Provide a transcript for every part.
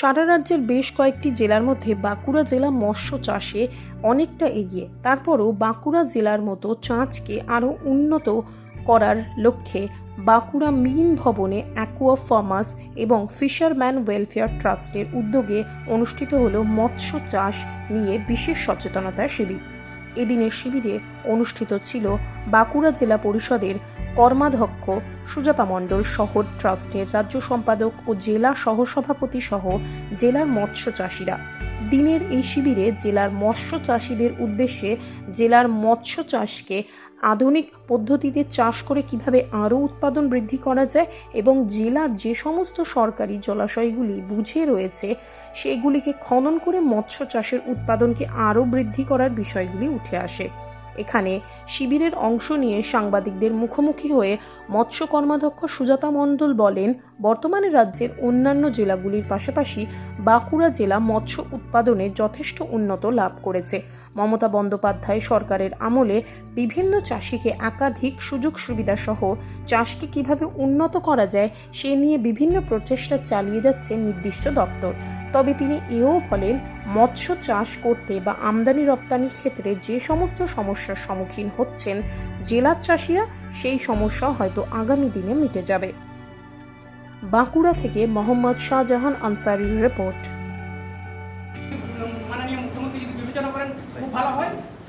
সারা রাজ্যের বেশ কয়েকটি জেলার মধ্যে বাঁকুড়া জেলা মৎস্য চাষে অনেকটা এগিয়ে। তারপরও বাঁকুড়া জেলার মতো চাঁচকে আরও উন্নত করার লক্ষ্যে বাঁকুড়া মিন ভবনে অ্যাকুয়া ফার্মাস এবং ফিশারম্যান ওয়েলফেয়ার ট্রাস্টের উদ্যোগে অনুষ্ঠিত হল মৎস্য চাষ নিয়ে বিশেষ সচেতনতা শিবির। এদিনের শিবিরে অনুষ্ঠিত ছিল বাঁকুড়া জেলা পরিষদের কর্মাধ্যক্ষ সুজাতা মণ্ডল শহর ট্রাস্টের রাজ্য সম্পাদক ও জেলা সহসভাপতি সহ জেলার মৎস্য চাষিরা। দিনের এই শিবিরে জেলার মৎস্য চাষিদের উদ্দেশ্যে জেলার মৎস্য চাষকে আধুনিক পদ্ধতিতে চাষ করে কীভাবে আরও উৎপাদন বৃদ্ধি করা যায় এবং জেলার যে সমস্ত সরকারি জলাশয়গুলি বুঝে রয়েছে, সেগুলিকে খনন করে মৎস্য চাষের উৎপাদনকে আরও বৃদ্ধি করার বিষয়গুলি উঠে আসে। এখানে শিবিরের অংশ নিয়ে সাংবাদিকদের মুখোমুখি হয়ে মৎস্য কর্মাধ্যক্ষ সুজাতা মণ্ডল বলেন, বর্তমানে রাজ্যের অন্যান্য জেলাগুলির পাশাপাশি বাঁকুড়া জেলা মৎস্য উৎপাদনে যথেষ্ট উন্নত লাভ করেছে। মমতা বন্দ্যোপাধ্যায় সরকারের আমলে বিভিন্ন চাষিকে একাধিক সুযোগ সুবিধা সহ চাষকে কীভাবে উন্নত করা যায়, সে নিয়ে বিভিন্ন প্রচেষ্টা চালিয়ে যাচ্ছে নির্দিষ্ট দপ্তর। তবে তিনি এও বলেন, মৎস্য চাষ করতে বা আমদানি রপ্তানির ক্ষেত্রে যে সমস্ত সমস্যার সম্মুখীন হচ্ছেন জেলার চাষিরা, সেই সমস্যা হয়তো আগামী দিনে মিটে যাবে। বাঁকুড়া থেকে মোহাম্মদ শাহজাহান আনসারির রিপোর্ট।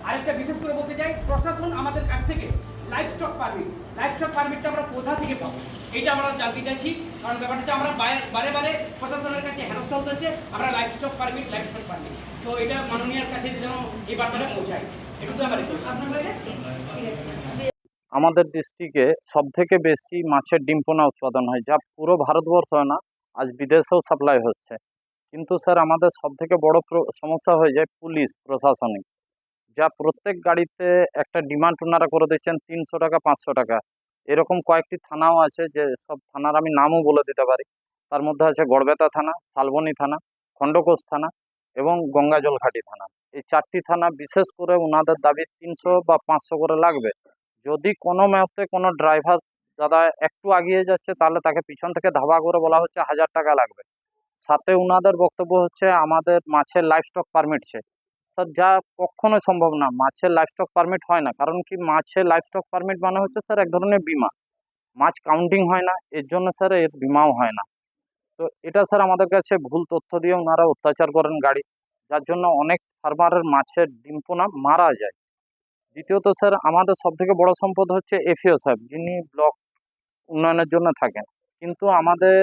আরেকটা বিশেষ করে বলতে চাই, প্রশাসন আমাদের কাছ থেকে livestock permit livestock পারমিটটা আমরা কোথা থেকে পাবো? এইটা আমরা জানতে চাইছি। কারণ ব্যাপারটা হচ্ছে আমরা বারে- বারে প্রশাসনের কাছে হেনস্থা হতে হচ্ছে আমরা livestock permit livestock permit তো এটা মাননীয়ার কাছে যেন এই বার্তাটা পৌঁছায়। এটুকু আমার। আমাদের ডিস্ট্রিক্টে সব থেকে বেশি মাছের ডিম পোনা উৎপাদন হয় যা পুরো ভারতবর্ষ হয় না আজ বিদেশেও সাপ্লাই হচ্ছে। কিন্তু স্যার আমাদের সব থেকে বড় প্র- সমস্যা হয়ে যায় পুলিশ প্রশাসনিক। যা প্রত্যেক গাড়িতে একটা ডিমান্ড ওনারা করে দিচ্ছেন তিনশো টাকা পাঁচশো টাকা। এরকম কয়েকটি থানাও আছে যে সব থানার আমি নামও বলে দিতে পারি। তার মধ্যে আছে গড়বেতা থানা, শালবনী থানা, খণ্ডকোষ থানা এবং গঙ্গাজলঘাটি থানা। এই চারটি থানা বিশেষ করে ওনাদের দাবি তিনশো বা পাঁচশো করে লাগবে। যদি কোনো মতে কোনো ড্রাইভার দাদা একটু আগিয়ে যাচ্ছে, তাহলে তাকে পিছন থেকে ধাবা করে বলা হচ্ছে হাজার টাকা লাগবে। সাথে উনাদের বক্তব্য হচ্ছে আমাদের মাছের লাইফস্টক পারমিট আছে স্যার, যা কখনোই সম্ভব না। মাছের লাইফস্টক পারমিট হয় না। কারণ কি, মাছের লাইফস্টক পারমিট মানে হচ্ছে স্যার, এক ধরনের বিমা। মাছ কাউন্টিং হয় না, এর জন্য স্যার এর বিমাও হয় না। তো এটা স্যার আমাদের কাছে ভুল তথ্য দিয়ে ওনারা অত্যাচার করেন গাড়ি। যার জন্য অনেক ফার্মারের মাছের ডিম পোনা মারা যায়। দ্বিতীয়ত স্যার, আমাদের সব থেকে বড় সম্পদ হচ্ছে এফিও সাহেব, যিনি ব্লক উন্নয়নের জন্য থাকেন। কিন্তু আমাদের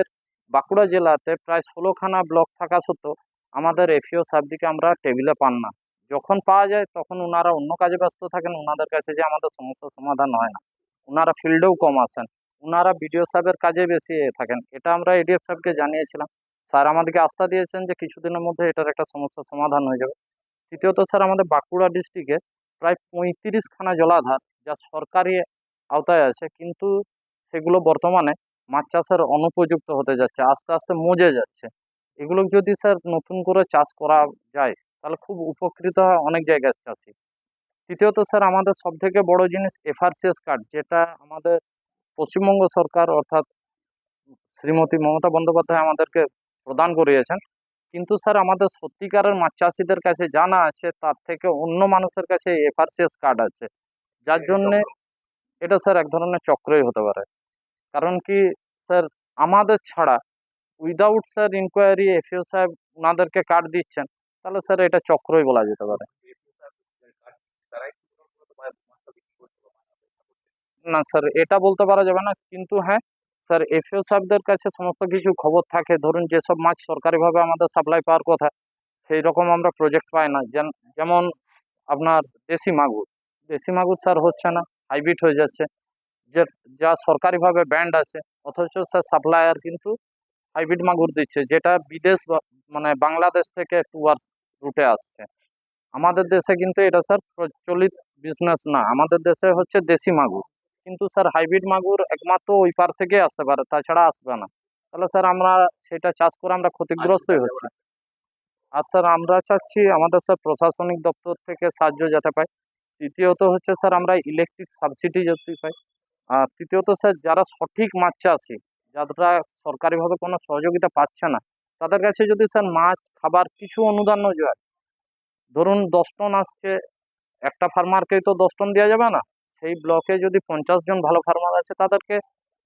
বাঁকুড়া জেলাতে প্রায় ষোলোখানা ব্লক থাকা সত্ত্বেও আমাদের এফিও সাহেবদিকে আমরা টেবিলে পান না। যখন পাওয়া যায়, তখন ওনারা অন্য কাজে ব্যস্ত থাকেন ওনাদের কাছে যে আমাদের সমস্যার সমাধান হয় না। ওনারা ফিল্ডেও কম আসেন ওনারা বিডিও সাহেবের কাজে বেশি থাকেন। এটা আমরা এডিএফ সাহেবকে জানিয়েছিলাম। স্যার আমাদেরকে আস্থা দিয়েছেন যে কিছুদিনের মধ্যে এটার একটা সমস্যার সমাধান হয়ে যাবে। তৃতীয়ত স্যার, আমাদের বাঁকুড়া ডিস্ট্রিক্টে প্রায় পঁয়ত্রিশখানা জলাধার যা সরকারি আওতায় আছে, কিন্তু সেগুলো বর্তমানে মাছ চাষের অনুপযুক্ত হতে যাচ্ছে, আস্তে আস্তে মজে যাচ্ছে। এগুলো যদি স্যার নতুন করে চাষ করা যায় তাহলে খুব উপকৃত হয় অনেক জায়গার চাষি। তৃতীয়ত স্যার আমাদের সব থেকে বড় জিনিস এফআরসিএস কার্ড যেটা আমাদের পশ্চিমবঙ্গ সরকার অর্থাৎ শ্রীমতী মমতা বন্দ্যোপাধ্যায় আমাদেরকে প্রদান করিয়েছেন। কিন্তু স্যার আমাদের সত্যিকারের মাছ চাষিদের কাছে জানা আছে তার থেকে অন্য মানুষের কাছে এফআরসিএস কার্ড আছে। যার জন্য এটা স্যার এক ধরনের চক্রই হতে পারে। কারণ কি স্যার আমাদের ছাড়া উইদাউট স্যার ইনকোয়ারি এফিও সাহেব ওনাদেরকে কার্ড দিচ্ছেন, তাহলে স্যার এটা চক্রই বলা যেতে পারে। না স্যার এটা বলতে পারা যাবে না, কিন্তু হ্যাঁ স্যার এফিও সাহেবদের কাছে সমস্ত কিছু খবর থাকে, ধরুন যেসব মাছ সরকারিভাবে আমাদের সাপ্লাই পাওয়ার কথা, সেই রকম আমরা প্রজেক্ট পাই না। যেমন আপনার দেশি মাগুর দেশি মাগুর স্যার হচ্ছে না হাইব্রিড হয়ে যাচ্ছে, যে, যা সরকারিভাবে ব্যান্ড আছে, অথচ স্যার সাপ্লায়ার কিন্তু হাইব্রিড মাগুর দিচ্ছে যেটা বিদেশ মানে বাংলাদেশ থেকে টুয়ার্স রুটে আসছে। আমাদের দেশে কিন্তু এটা স্যার প্রচলিত বিজনেস না আমাদের দেশে হচ্ছে দেশি মাগুর। কিন্তু স্যার হাইব্রিড মাগুর একমাত্র ওই পার থেকে আসতে পারে তাছাড়া আসবে না। তাহলে স্যার আমরা সেটা চাষ করে আমরা ক্ষতিগ্রস্তই হচ্ছি। আর স্যার আমরা চাচ্ছি আমাদের স্যার প্রশাসনিক দপ্তর থেকে সাহায্য যাতে পাই তৃতীয়ত হচ্ছে স্যার আমরা ইলেকট্রিক সাবসিডি যদি পাই। আর তৃতীয়ত স্যার যারা সঠিক মাছ চাষি যারা সরকারিভাবে কোনো সহযোগিতা পাচ্ছে না। তাদের কাছে যদি স্যার মাছ, খাবার কিছু অনুদান যায়, ধরুন দশ টন আসছে, একটা ফার্মারকেই তো দশ টন দেওয়া যাবে না। সেই ব্লকে যদি পঞ্চাশ জন ভালো ফার্মার আছে, তাদেরকে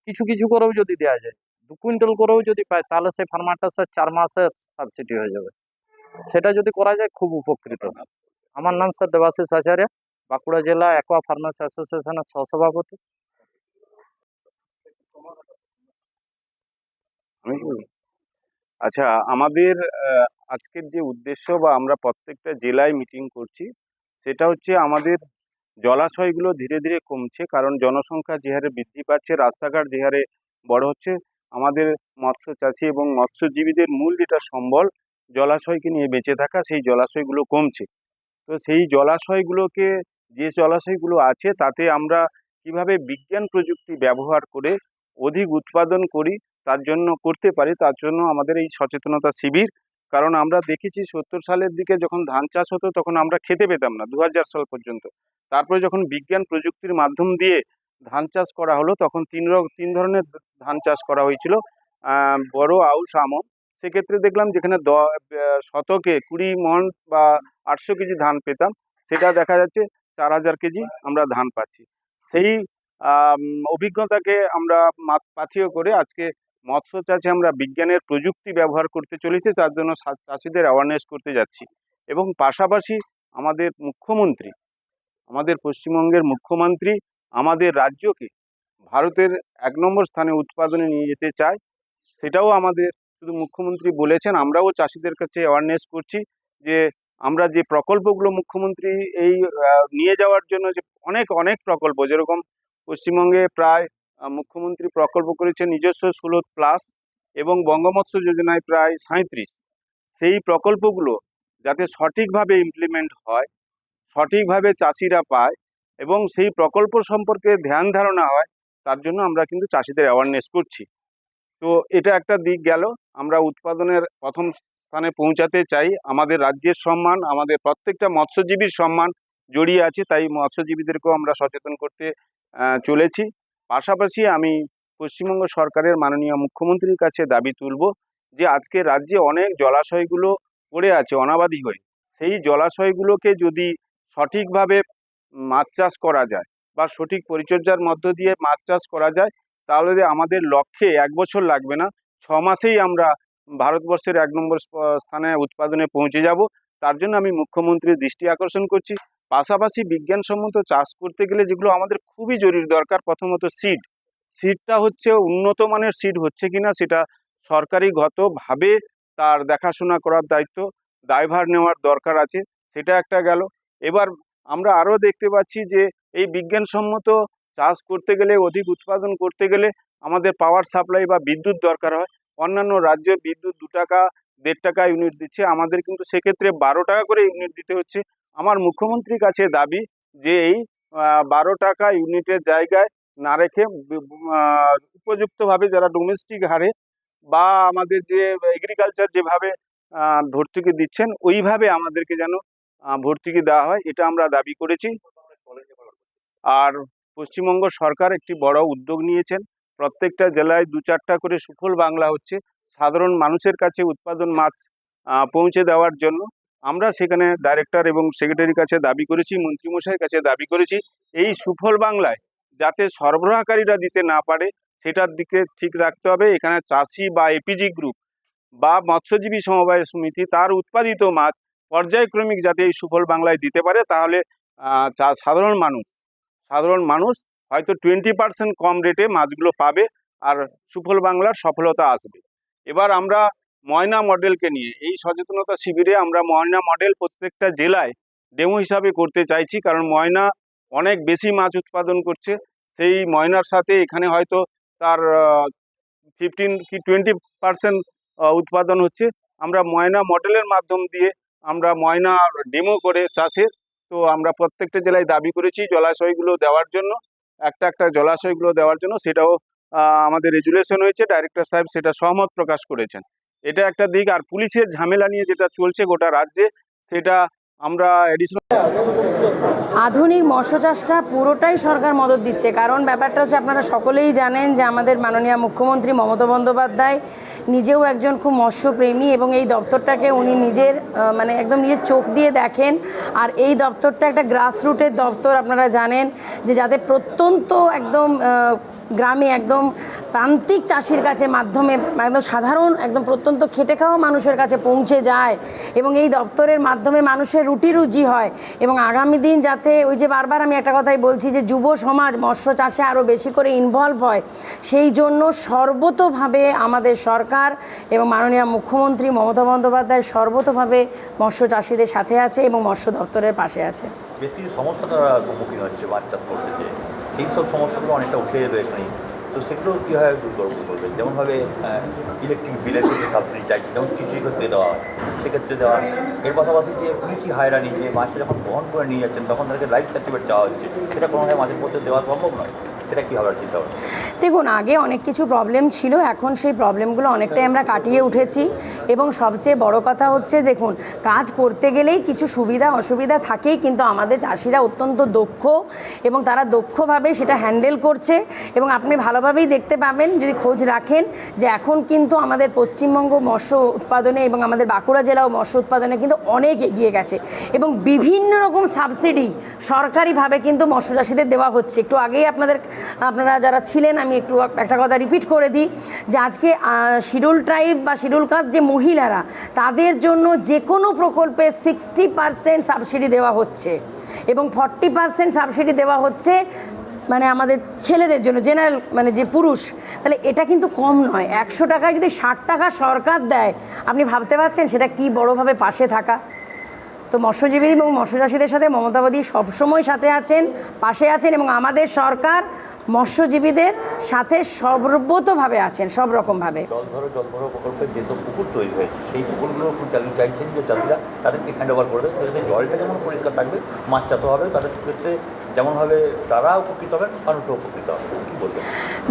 কিছু কিছু করেও যদি দেওয়া যায়, দু কুইন্টাল করেও যদি পায়, তাহলে সেই ফার্মারটা স্যার চার মাসের সাবসিডি হয়ে যাবে। সেটা যদি করা যায়, খুব উপকৃত আমার নাম স্যার দেবাশিস আচার্য, বাঁকুড়া জেলা অ্যাকোয়া ফার্মার্স অ্যাসোসিয়েশনের সহসভাপতি। আমি আচ্ছা আমাদের আজকের যে উদ্দেশ্য বা আমরা প্রত্যেকটা জেলায় মিটিং করছি, সেটা হচ্ছে আমাদের জলাশয়গুলো ধীরে ধীরে কমছে কারণ জনসংখ্যা যে হারে বৃদ্ধি পাচ্ছে, রাস্তাঘাট যে হারে বড় হচ্ছে, আমাদের মৎস্য চাষি এবং মৎস্যজীবীদের মূল যেটা সম্বল জলাশয়কে নিয়ে বেঁচে থাকা, সেই জলাশয়গুলো কমছে। তো সেই জলাশয়গুলোকে, যে জলাশয়গুলো আছে, তাতে আমরা কীভাবে বিজ্ঞান প্রযুক্তি ব্যবহার করে অধিক উৎপাদন করি তার জন্য করতে পারি, তার জন্য আমাদের এই সচেতনতা শিবির। কারণ আমরা দেখেছি সত্তর সালের দিকে যখন ধান চাষ হতো তখন আমরা খেতে পেতাম না দু হাজার সাল পর্যন্ত। তারপরে যখন বিজ্ঞান প্রযুক্তির মাধ্যম দিয়ে ধান চাষ করা হলো তখন তিন তিন ধরনের ধান চাষ করা হয়েছিল। বড় আউশ, আমন। সেক্ষেত্রে দেখলাম যেখানে দ শতকে কুড়ি মন বা আটশো কেজি ধান পেতাম, সেটা দেখা যাচ্ছে চার হাজার কেজি আমরা ধান পাচ্ছি। সেই অভিজ্ঞতাকে আমরা পাথেয় করে আজকে মৎস্য চাষে আমরা বিজ্ঞানের প্রযুক্তি ব্যবহার করতে চলেছি, তার জন্য চাষিদের অ্যাওয়ারনেস করতে যাচ্ছি। এবং পাশাপাশি আমাদের মুখ্যমন্ত্রী, আমাদের পশ্চিমবঙ্গের মুখ্যমন্ত্রী আমাদের রাজ্যকে ভারতের এক নম্বর স্থানে উৎপাদনে নিয়ে যেতে চায়, সেটাও আমাদের শুধু মুখ্যমন্ত্রী বলেছেন, আমরাও চাষিদের কাছে অ্যাওয়ারনেস করছি যে আমরা যে প্রকল্পগুলো মুখ্যমন্ত্রী এই নিয়ে যাওয়ার জন্য যে অনেক অনেক প্রকল্প, যেরকম পশ্চিমবঙ্গে প্রায় মুখ্যমন্ত্রী প্রকল্প করেছেন নিজস্ব সুলভ প্লাস এবং বঙ্গমৎস্য যোজনায় প্রায় সাঁত্রিশ সেই প্রকল্পগুলো যাতে সঠিকভাবে ইমপ্লিমেন্ট হয়, সঠিকভাবে চাষিরা পায় এবং সেই প্রকল্প সম্পর্কে ধ্যান ধারণা হয়, তার জন্য আমরা কিন্তু চাষিদের অ্যাওয়ারনেস করছি। তো এটা একটা দিক গেল। আমরা উৎপাদনের প্রথম স্থানে পৌঁছাতে চাই। আমাদের রাজ্যের সম্মান, আমাদের প্রত্যেকটা মৎস্যজীবীর সম্মান জড়িয়ে আছে, তাই মৎস্যজীবীদেরকেও আমরা সচেতন করতে চলেছি। পাশাপাশি আমি পশ্চিমবঙ্গ সরকারের মাননীয় মুখ্যমন্ত্রীর কাছে দাবি তুলব যে আজকে রাজ্যে অনেক জলাশয়গুলো পড়ে আছে, অনাবাদি হয়ে। সেই জলাশয়গুলোকে যদি সঠিকভাবে মাছ চাষ করা যায় বা সঠিক পরিচর্যার মধ্য দিয়ে মাছ চাষ করা যায়, তাহলে আমাদের লক্ষ্যে এক বছর লাগবে না। ছ মাসেই আমরা ভারতবর্ষের এক নম্বর স্থানে উৎপাদনে পৌঁছে যাব। তার জন্য আমি মুখ্যমন্ত্রীর দৃষ্টি আকর্ষণ করছি। পাশাপাশি বিজ্ঞানসম্মত চাষ করতে গেলে যেগুলো আমাদের খুবই জরুরি দরকার, প্রথমত সিড সিডটা হচ্ছে উন্নত মানের সিড হচ্ছে কিনা সেটা সরকারিগতভাবে তার দেখাশোনা করার দায়িত্ব, দায়ভার নেওয়ার দরকার আছে, সেটা একটা গেল। এবার আমরা আরও দেখতে পাচ্ছি যে এই বিজ্ঞানসম্মত চাষ করতে গেলে, অধিক উৎপাদন করতে গেলে আমাদের পাওয়ার সাপ্লাই বা বিদ্যুৎ দরকার হয়। অন্যান্য রাজ্যে বিদ্যুৎ দু টাকা, দেড় টাকা ইউনিট দিচ্ছে, আমাদের কিন্তু সেক্ষেত্রে বারো টাকা করে ইউনিট দিতে হচ্ছে। আমার মুখ্যমন্ত্রীর কাছে দাবি যে এই বারো টাকা ইউনিটের জায়গায় না রেখে উপযুক্তভাবে যারা ডোমেস্টিক হারে বা আমাদের যে এগ্রিকালচার যেভাবে ভর্তুকি দিচ্ছেন, ওইভাবে আমাদেরকে যেন ভর্তুকি দেওয়া হয়, এটা আমরা দাবি করেছি। আর পশ্চিমবঙ্গ সরকার একটি বড় উদ্যোগ নিয়েছেন। প্রত্যেকটা জেলায় দু চারটা করে সুফল বাংলা হচ্ছে। সাধারণ মানুষের কাছে উৎপাদন মাছ পৌঁছে দেওয়ার জন্য আমরা সেখানে ডাইরেক্টর এবং সেক্রেটারির কাছে দাবি করেছি, মন্ত্রীমশাইয়ের কাছে দাবি করেছি, এই সুফল বাংলায় যাতে সরবরাহকারীরা দিতে না পারে, সেটার দিকে ঠিক রাখতে হবে। এখানে চাষি বা এপিজি গ্রুপ বা মৎস্যজীবী সমবায় সমিতি, তার উৎপাদিত মাছ পর্যায়ক্রমিক যাতে এই সুফল বাংলায় দিতে পারে, তাহলে সাধারণ মানুষ সাধারণ মানুষ হয়তো টোয়েন্টি পার্সেন্ট কম রেটে মাছগুলো পাবে আর সুফল বাংলার সফলতা আসবে। এবার আমরা ময়না মডেলকে নিয়ে। এই সচেতনতা শিবিরে আমরা ময়না মডেল প্রত্যেকটা জেলায় ডেমো হিসাবে করতে চাইছি, কারণ ময়না অনেক বেশি মাছ উৎপাদন করছে। সেই ময়নার সাথে এখানে হয়তো তার ফিফটিন কি টোয়েন্টি পার্সেন্ট উৎপাদন হচ্ছে। আমরা ময়না মডেলের মাধ্যম দিয়ে আমরা ময়না ডেমো করে চাষে তো আমরা প্রত্যেকটা জেলায় দাবি করেছি জলাশয়গুলো দেওয়ার জন্য। একটা একটা জলাশয়গুলো দেওয়ার জন্য সেটাও আমাদের রেজুলেশন হয়েছে। ডাইরেক্টর সাহেব সেটা সহমত প্রকাশ করেছেন। এটা একটা দিক। আর পুলিশের ঝামেলা নিয়ে যেটা চলছে গোটা রাজ্যে, সেটা আমরা আধুনিক মৎস্য চাষটা পুরোটাই সরকার মদত দিচ্ছে। কারণ ব্যাপারটা হচ্ছে আপনারা সকলেই জানেন যে আমাদের মাননীয় মুখ্যমন্ত্রী মমতা বন্দ্যোপাধ্যায় নিজেও একজন খুব মৎস্যপ্রেমী এবং এই দপ্তরটাকে উনি নিজের মানে একদম নিজের চোখ দিয়ে দেখেন। আর এই দপ্তরটা একটা গ্রাসরুটের দপ্তর, আপনারা জানেন যে যাতে প্রত্যন্ত একদম গ্রামে একদম প্রান্তিক চাষির কাছে মাধ্যমে, একদম সাধারণ, একদম প্রত্যন্ত খেটে খাওয়া মানুষের কাছে পৌঁছে যায় এবং এই দপ্তরের মাধ্যমে মানুষের রুটি রুজি হয় এবং আগামী দিন যাতে ওই যে বারবার আমি একটা কথাই বলছি যে যুব সমাজ মৎস্য চাষে আরও বেশি করে ইনভলভ হয়, সেই জন্য সর্বতভাবে আমাদের সরকার এবং মাননীয় মুখ্যমন্ত্রী মমতা বন্দ্যোপাধ্যায় সর্বতভাবে মৎস্য চাষিদের সাথে আছে এবং মৎস্য দপ্তরের পাশে আছে। বেশ কিছু সমস্যা তারা সম্মুখীন হচ্ছে করতে সেই সব সমস্যাগুলো অনেকটা উঠে যাবে এখানে তো সেগুলো কীভাবে দূর করব করবে যেমনভাবে ইলেকট্রিক বিলের ক্ষেত্রে সাবসিডি চাইছে যেমন কৃষি ক্ষেত্রে দেওয়া হয়, সেক্ষেত্রে দেওয়া এর পাশাপাশি যে কৃষি হায়রানি যে মাছটা যখন বহন করে নিয়ে যাচ্ছেন, তখন তাদেরকে লাইফ সার্টিফিকেট চাওয়া হচ্ছে। সেটা কোনোভাবে মাছের মধ্যে দেওয়া সম্ভব নয়। সেটা কীভাবে চিন্তা ভাবনা? দেখুন, আগে অনেক কিছু প্রবলেম ছিল, এখন সেই প্রবলেমগুলো অনেকটাই আমরা কাটিয়ে উঠেছি। এবং সবচেয়ে বড় কথা হচ্ছে, দেখুন, কাজ করতে গেলেই কিছু সুবিধা, অসুবিধা থাকেই, কিন্তু আমাদের চাষিরা অত্যন্ত দক্ষ এবং তারা দক্ষভাবে সেটা হ্যান্ডেল করছে। এবং আপনি ভালোভাবেই দেখতে পাবেন, যদি খোঁজ রাখেন যে এখন কিন্তু আমাদের পশ্চিমবঙ্গ মৎস্য উৎপাদনে এবং আমাদের বাঁকুড়া জেলাও মৎস্য উৎপাদনে কিন্তু অনেক এগিয়ে গেছে। এবং বিভিন্ন রকম সাবসিডি সরকারিভাবে কিন্তু মৎস্য চাষিদের দেওয়া হচ্ছে। একটু আগেই আপনাদের আপনারা যারা ছিলেন, আমি একটু একটা কথা রিপিট করে দিই যে আজকে শিডিউল ট্রাইব বা শিডিউল কাস্ট যে মহিলারা, তাদের জন্য যে কোনো প্রকল্পে সিক্সটি পার্সেন্ট সাবসিডি দেওয়া হচ্ছে এবং ফর্টি পার্সেন্ট সাবসিডি দেওয়া হচ্ছে মানে আমাদের ছেলেদের জন্য জেনারেল মানে যে পুরুষ, তাহলে এটা কিন্তু কম নয়। একশো টাকায় যদি ষাট টাকা সরকার দেয়, আপনি ভাবতে পারছেন সেটা কি বড়োভাবে পাশে থাকা? তো মৎস্যজীবী এবং মৎস্যচাষীদের সাথে মমতাবাদী সবসময় সাথে আছেন, পাশে আছেন এবং আমাদের সরকার মৎস্যজীবীদের সাথে সর্বতভাবে আছেন, সব রকমভাবে। জল ধরো জল ধরো প্রকল্পের যেসব পুকুর তৈরি হয়েছে, সেই পুকুরগুলো চাইছেন যে চাষিরা, তাদেরকে জলটা যেমন পরিষ্কার থাকবে, মাছ চাষ হবে, তাদের ক্ষেত্রে যেমনভাবে তারা উপকৃত হবেন, মানুষও উপকৃত হবে। কী বলবেন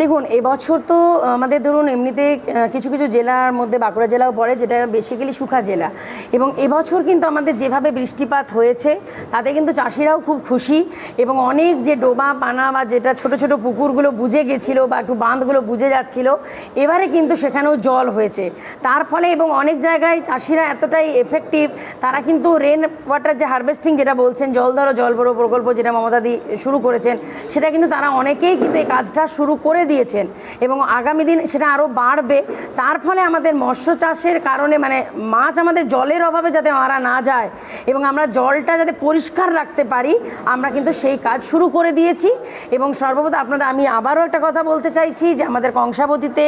দেখুন, এবছর তো আমাদের ধরুন এমনিতে কিছু কিছু জেলার মধ্যে, বাঁকুড়া জেলাও পড়ে, যেটা বেসিক্যালি সুখা জেলা। এবং এবছর কিন্তু আমাদের যেভাবে বৃষ্টিপাত হয়েছে, তাতে কিন্তু চাষিরাও খুব খুশি এবং অনেক যে ডোবা পানা বা যেটা ছোট ছোট পুকুরগুলো বুঝে গেছিল বা একটু বাঁধগুলো বুঝে যাচ্ছিল, এবারে কিন্তু সেখানেও জল হয়েছে। তার ফলে এবং অনেক জায়গায় চাষিরা এতটাই এফেক্টিভ তারা কিন্তু রেন ওয়াটার যে হারভেস্টিং যেটা বলছেন, জল ধরো, জল বড়ো প্রকল্প যেটা মমতাদি শুরু করেছেন, সেটা কিন্তু তারা অনেকেই কিন্তু এই কাজটা শুরু করে দিয়েছেন এবং আগামী দিন সেটা আরও বাড়বে। তার ফলে আমাদের মৎস্য চাষের কারণে মানে মাছ আমাদের জলের অভাবে যাতে মারা না যায় এবং আমরা জলটা যাতে পরিষ্কার রাখতে পারি, আমরা কিন্তু সেই কাজ শুরু করে দিয়েছি এবং সর্বপ্রথম আপনারা আমি আবারও একটা কথা বলতে চাইছি যে আমাদের কংসাবতীতে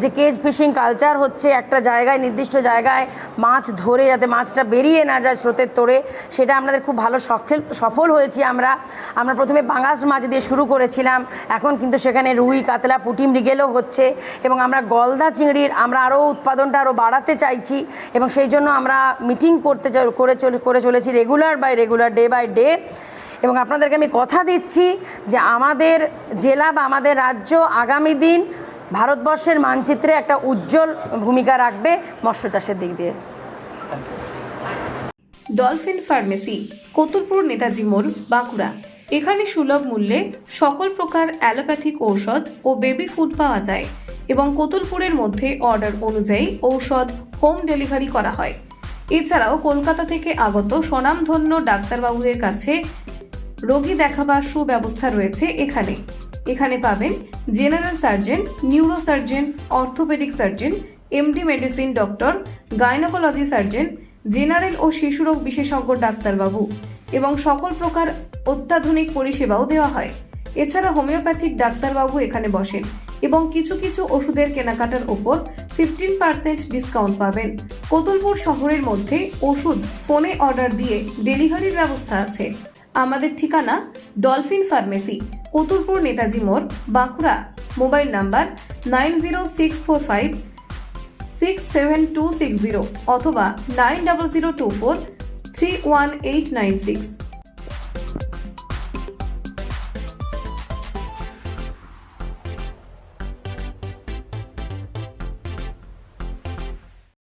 যে কেজ ফিশিং কালচার হচ্ছে, একটা জায়গায়, নির্দিষ্ট জায়গায় মাছ ধরে যাতে মাছটা বেরিয়ে না যায় স্রোতের তোড়ে, সেটা আমাদের খুব ভালো সফল হয়েছি আমরা আমরা প্রথমে পাঙাশ মাছ দিয়ে শুরু করেছিলাম। এখন কিন্তু সেখানে রুই, কাতলা, পুঁটি, মৃগেলও হচ্ছে এবং আমরা গলদা চিংড়ির আমরা আরও উৎপাদনটা আরও বাড়াতে চাইছি এবং সেই জন্য আমরা মিটিং করতে করে চলে, করে চলেছি regular by regular, day by day. এবং আপনাদেরকে আমি কথা দিচ্ছি যে আমাদের জেলা বা আমাদের রাজ্য আগামী দিন ভারতবর্ষের মানচিত্রে একটা উজ্জ্বল ভূমিকা রাখবে মৎস্য চাষের দিক দিয়ে। ডলফিন ফার্মেসি, কতুলপুর নেতাজি মোড়, বাঁকুড়া। এখানে সুলভ মূল্যে সকল প্রকার অ্যালোপ্যাথিক ঔষধ ও বেবি ফুড পাওয়া যায় এবং কতুলপুরের মধ্যে অর্ডার অনুযায়ী ঔষধ হোম ডেলিভারি করা হয়। এছাড়াও কলকাতা থেকে আগত স্বনামধন্য ডাক্তারবাবুদের কাছে রোগী দেখাবার সুব্যবস্থা রয়েছে এখানে। এখানে পাবেন general surgeon neuro surgeon orthopedic surgeon, MD medicine doctor, gynaecology surgeon, general ও শিশুরোগ বিশেষজ্ঞ ডাক্তারবাবু এবং সকল প্রকার অত্যাধুনিক পরিষেবাও দেওয়া হয়। এছাড়া হোমিওপ্যাথিক ডাক্তারবাবু এখানে বসেন এবং কিছু কিছু ওষুধের কেনাকাটার ওপর ফিফটিন পার্সেন্ট ডিসকাউন্ট পাবেন। কতুলপুর শহরের মধ্যে ওষুধ ফোনে অর্ডার দিয়ে ডেলিভারির ব্যবস্থা আছে। আমাদের ঠিকানা ডলফিন ফার্মেসি, কতুলপুর নেতাজি মোড়, Bankura. Mobile number nine zero six four five six seven two six zero অথবা nine double zero two four three one eight nine six.